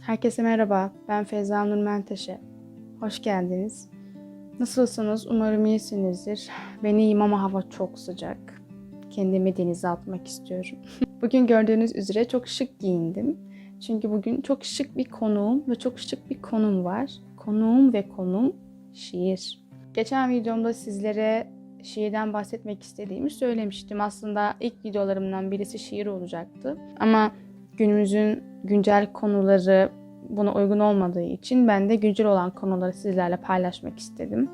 Herkese merhaba, ben Feyza Nur Menteşe. Hoş geldiniz. Nasılsınız? Umarım iyisinizdir. Ben iyiyim ama hava çok sıcak. Kendimi denize atmak istiyorum. bugün gördüğünüz üzere çok şık giyindim. Çünkü bugün çok şık bir konuğum ve çok şık bir konum var. Konuğum ve konum şiir. Geçen videomda sizlere şiirden bahsetmek istediğimi söylemiştim. Aslında ilk videolarımdan birisi şiir olacaktı. Ama günümüzün güncel konuları buna uygun olmadığı için ben de güncel olan konuları sizlerle paylaşmak istedim.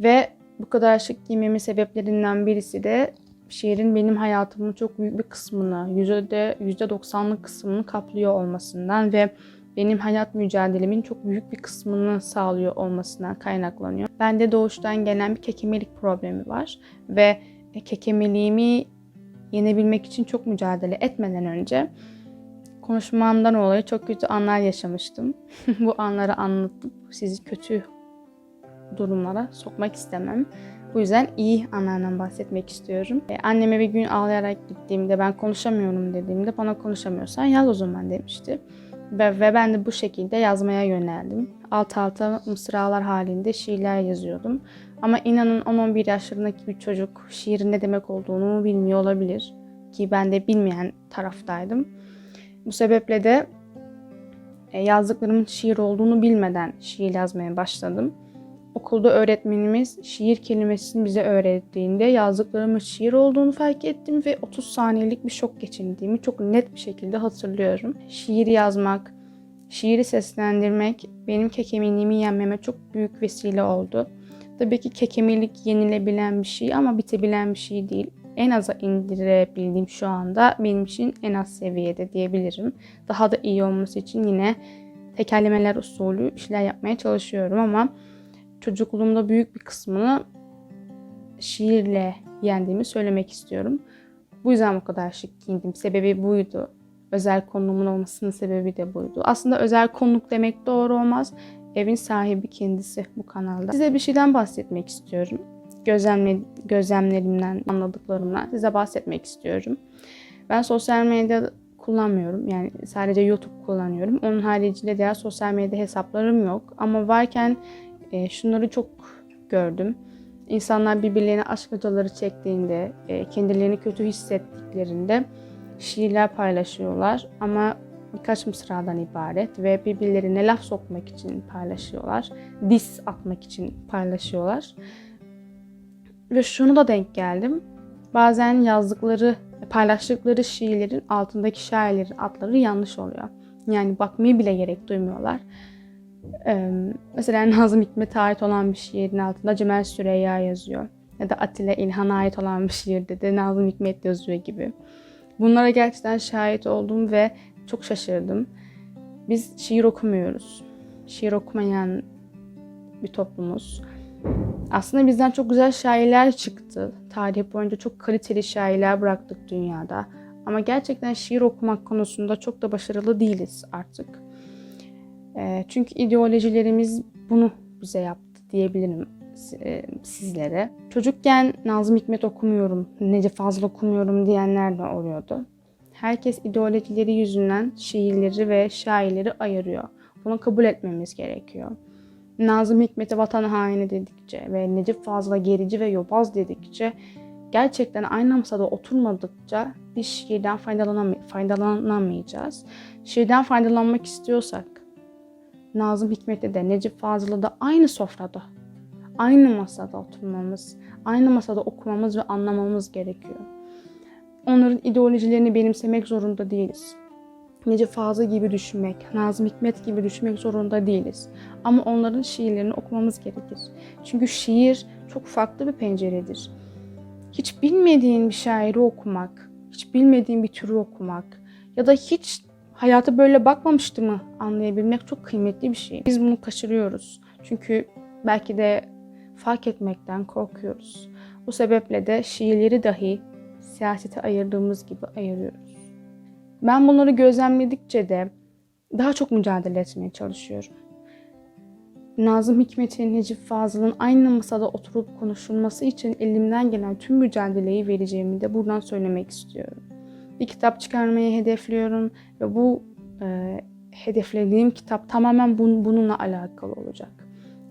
Ve bu kadar şık giymemin sebeplerinden birisi de şiirin benim hayatımın çok büyük bir kısmını, yüzde 90'lık kısmını kaplıyor olmasından ve benim hayat mücadelemin çok büyük bir kısmını sağlıyor olmasından kaynaklanıyor. Bende doğuştan gelen bir kekemelik problemi var ve kekemeliğimi yenebilmek için çok mücadele etmeden önce konuşmamdan dolayı çok kötü anlar yaşamıştım. Bu anları anlatıp sizi kötü durumlara sokmak istemem. Bu yüzden iyi anlardan bahsetmek istiyorum. Ee, anneme bir gün ağlayarak gittiğimde ben konuşamıyorum dediğimde bana konuşamıyorsan yaz o zaman demişti. Ve, ve ben de bu şekilde yazmaya yöneldim. Alt alta mısralar halinde şiirler yazıyordum. Ama inanın 10-11 yaşlarındaki bir çocuk şiirin ne demek olduğunu bilmiyor olabilir. Ki ben de bilmeyen taraftaydım. Bu sebeple de e, yazdıklarımın şiir olduğunu bilmeden şiir yazmaya başladım. Okulda öğretmenimiz şiir kelimesini bize öğrettiğinde yazdıklarımın şiir olduğunu fark ettim ve 30 saniyelik bir şok geçirdiğimi çok net bir şekilde hatırlıyorum. Şiir yazmak, şiiri seslendirmek benim kekemiliğimi yenmeme çok büyük vesile oldu. Tabii ki kekemilik yenilebilen bir şey ama bitebilen bir şey değil. En aza indirebildiğim şu anda benim için en az seviyede diyebilirim. Daha da iyi olması için yine tekerlemeler usulü işler yapmaya çalışıyorum ama çocukluğumda büyük bir kısmını şiirle yendiğimi söylemek istiyorum. Bu yüzden bu kadar şık giyindim. Sebebi buydu. Özel konumun olmasının sebebi de buydu. Aslında özel konuk demek doğru olmaz. Evin sahibi kendisi bu kanalda. Size bir şeyden bahsetmek istiyorum. Gözlemle, gözlemlerimden, anladıklarımdan size bahsetmek istiyorum. Ben sosyal medya kullanmıyorum. Yani sadece YouTube kullanıyorum. Onun haricinde diğer sosyal medya hesaplarım yok. Ama varken e, şunları çok gördüm. İnsanlar birbirlerine aşk acıları çektiğinde, e, kendilerini kötü hissettiklerinde şiirler paylaşıyorlar. Ama birkaç mısradan ibaret ve birbirlerine laf sokmak için paylaşıyorlar. Dis atmak için paylaşıyorlar. Ve şunu da denk geldim. Bazen yazdıkları, paylaştıkları şiirlerin altındaki şairlerin adları yanlış oluyor. Yani bakmaya bile gerek duymuyorlar. Ee, mesela Nazım Hikmet'e ait olan bir şiirin altında Cemal Süreyya yazıyor. Ya da Atilla İlhan'a ait olan bir şiirde de Nazım Hikmet yazıyor gibi. Bunlara gerçekten şahit oldum ve çok şaşırdım. Biz şiir okumuyoruz. Şiir okumayan bir toplumuz. Aslında bizden çok güzel şairler çıktı. Tarih boyunca çok kaliteli şairler bıraktık dünyada. Ama gerçekten şiir okumak konusunda çok da başarılı değiliz artık. Çünkü ideolojilerimiz bunu bize yaptı diyebilirim sizlere. Çocukken Nazım Hikmet okumuyorum, Necip Fazıl okumuyorum diyenler de oluyordu. Herkes ideolojileri yüzünden şiirleri ve şairleri ayırıyor. Bunu kabul etmemiz gerekiyor. Nazım Hikmet'e vatan haini dedikçe ve Necip Fazıl'a gerici ve yobaz dedikçe gerçekten aynı masada oturmadıkça biz şiirden faydalanam faydalanamayacağız. Şiirden faydalanmak istiyorsak Nazım Hikmet'e de Necip Fazıl'ı da aynı sofrada, aynı masada oturmamız, aynı masada okumamız ve anlamamız gerekiyor. Onların ideolojilerini benimsemek zorunda değiliz. Necip Fazıl gibi düşünmek, Nazım Hikmet gibi düşünmek zorunda değiliz. Ama onların şiirlerini okumamız gerekir. Çünkü şiir çok farklı bir penceredir. Hiç bilmediğin bir şairi okumak, hiç bilmediğin bir türü okumak ya da hiç hayata böyle bakmamıştı mı anlayabilmek çok kıymetli bir şey. Biz bunu kaçırıyoruz. Çünkü belki de fark etmekten korkuyoruz. Bu sebeple de şiirleri dahi siyasete ayırdığımız gibi ayırıyoruz. Ben bunları gözlemledikçe de daha çok mücadele etmeye çalışıyorum. Nazım Hikmet'in, Necip Fazıl'ın aynı masada oturup konuşulması için elimden gelen tüm mücadeleyi vereceğimi de buradan söylemek istiyorum. Bir kitap çıkarmayı hedefliyorum ve bu e, hedeflediğim kitap tamamen bun, bununla alakalı olacak.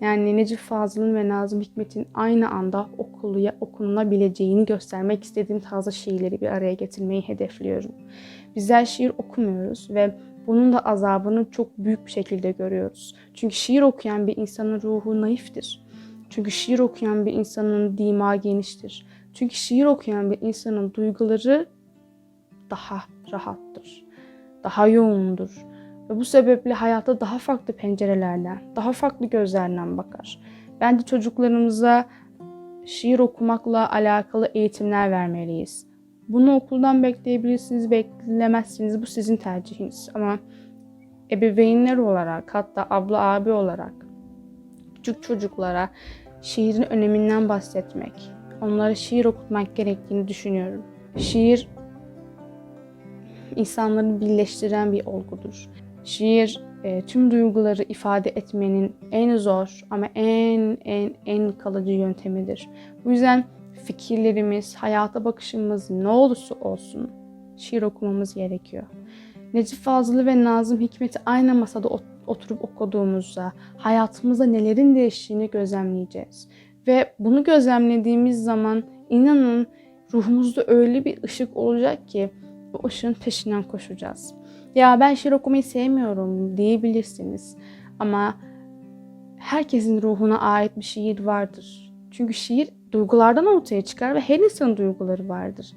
Yani Necip Fazıl'ın ve Nazım Hikmet'in aynı anda okuluya okunabileceğini göstermek istediğim tarzda şiirleri bir araya getirmeyi hedefliyorum. Bizler şiir okumuyoruz ve bunun da azabını çok büyük bir şekilde görüyoruz. Çünkü şiir okuyan bir insanın ruhu naiftir. Çünkü şiir okuyan bir insanın dima geniştir. Çünkü şiir okuyan bir insanın duyguları daha rahattır. Daha yoğundur. Ve bu sebeple hayata daha farklı pencerelerden, daha farklı gözlerden bakar. Bence çocuklarımıza şiir okumakla alakalı eğitimler vermeliyiz. Bunu okuldan bekleyebilirsiniz, beklemezsiniz. Bu sizin tercihiniz. Ama ebeveynler olarak, hatta abla abi olarak küçük çocuklara şiirin öneminden bahsetmek, onlara şiir okutmak gerektiğini düşünüyorum. Şiir insanları birleştiren bir olgudur. Şiir e, tüm duyguları ifade etmenin en zor ama en en en kalıcı yöntemidir. Bu yüzden fikirlerimiz, hayata bakışımız ne olursa olsun şiir okumamız gerekiyor. Necip Fazıl'ı ve Nazım Hikmet'i aynı masada oturup okuduğumuzda hayatımızda nelerin değiştiğini gözlemleyeceğiz. Ve bunu gözlemlediğimiz zaman inanın ruhumuzda öyle bir ışık olacak ki bu ışığın peşinden koşacağız. Ya ben şiir okumayı sevmiyorum diyebilirsiniz. Ama herkesin ruhuna ait bir şiir vardır. Çünkü şiir duygulardan ortaya çıkar ve her insanın duyguları vardır.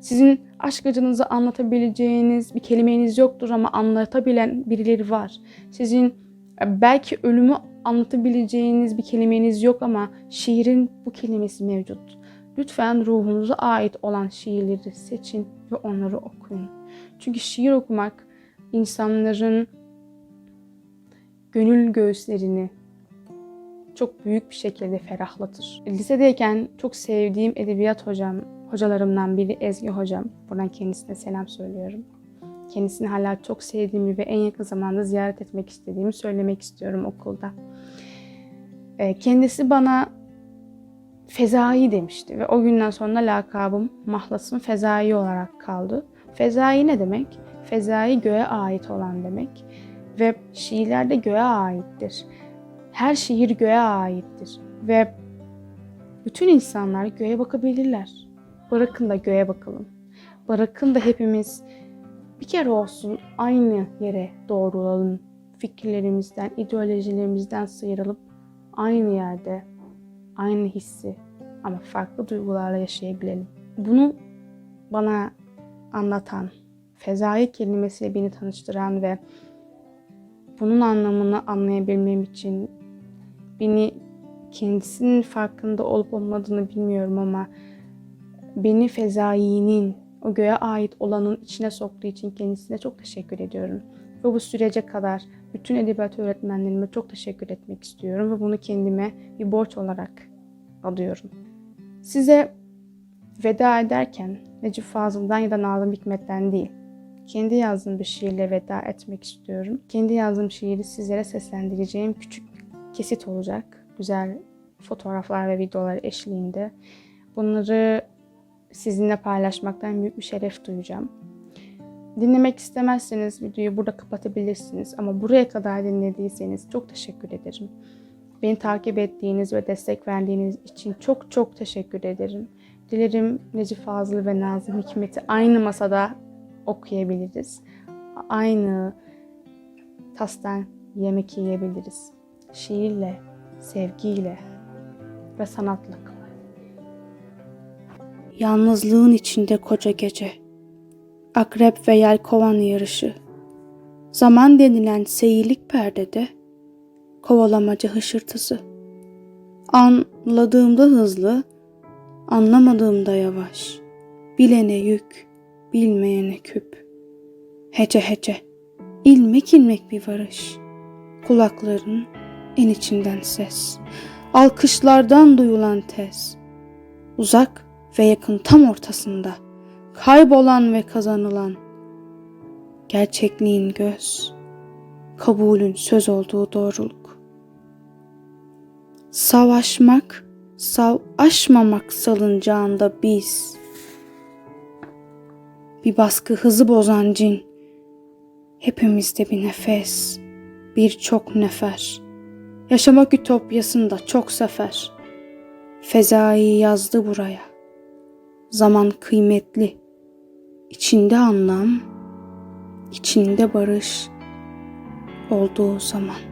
Sizin aşk acınızı anlatabileceğiniz bir kelimeniz yoktur ama anlatabilen birileri var. Sizin e, belki ölümü anlatabileceğiniz bir kelimeniz yok ama şiirin bu kelimesi mevcut. Lütfen ruhunuza ait olan şiirleri seçin ve onları okuyun. Çünkü şiir okumak insanların gönül göğüslerini çok büyük bir şekilde ferahlatır. Lisedeyken çok sevdiğim edebiyat hocam, hocalarımdan biri Ezgi hocam. Buradan kendisine selam söylüyorum. Kendisini hala çok sevdiğimi ve en yakın zamanda ziyaret etmek istediğimi söylemek istiyorum okulda. Ee, kendisi bana Fezai demişti ve o günden sonra lakabım Mahlas'ın Fezai olarak kaldı. Fezai ne demek? Fezai göğe ait olan demek ve şiirler de göğe aittir. Her şiir göğe aittir ve bütün insanlar göğe bakabilirler. Bırakın da göğe bakalım. Bırakın da hepimiz bir kere olsun aynı yere doğrulalım. Fikirlerimizden, ideolojilerimizden sıyrılıp aynı yerde, aynı hissi ama farklı duygularla yaşayabilelim. Bunu bana anlatan, fezai kelimesiyle beni tanıştıran ve bunun anlamını anlayabilmem için beni kendisinin farkında olup olmadığını bilmiyorum ama beni fezainin, o göğe ait olanın içine soktuğu için kendisine çok teşekkür ediyorum. Ve bu sürece kadar bütün edebiyat öğretmenlerime çok teşekkür etmek istiyorum ve bunu kendime bir borç olarak alıyorum. Size veda ederken Necip Fazıl'dan ya da Nazım Hikmet'ten değil, kendi yazdığım bir şiirle veda etmek istiyorum. Kendi yazdığım şiiri sizlere seslendireceğim küçük kesit olacak. Güzel fotoğraflar ve videolar eşliğinde. Bunları sizinle paylaşmaktan büyük bir şeref duyacağım. Dinlemek istemezseniz videoyu burada kapatabilirsiniz ama buraya kadar dinlediyseniz çok teşekkür ederim. Beni takip ettiğiniz ve destek verdiğiniz için çok çok teşekkür ederim. Dilerim Necip Fazıl ve Nazım Hikmet'i aynı masada okuyabiliriz. Aynı tastan yemek yiyebiliriz. Şiirle, sevgiyle ve sanatla. Yalnızlığın içinde koca gece. Akrep ve yelkovan yarışı. Zaman denilen seyirlik perdede kovalamaca hışırtısı. Anladığımda hızlı, anlamadığımda yavaş. Bilene yük, bilmeyene küp. Hece hece, ilmek ilmek bir varış. Kulakların en içinden ses. Alkışlardan duyulan tez. Uzak ve yakın tam ortasında. Kaybolan ve kazanılan. Gerçekliğin göz, kabulün söz olduğu doğruluk. Savaşmak, savaşmamak salıncağında biz. Bir baskı hızı bozan cin. Hepimizde bir nefes, birçok nefer. Yaşamak ütopyasında çok sefer. Fezai yazdı buraya. Zaman kıymetli. İçinde anlam, içinde barış olduğu zaman.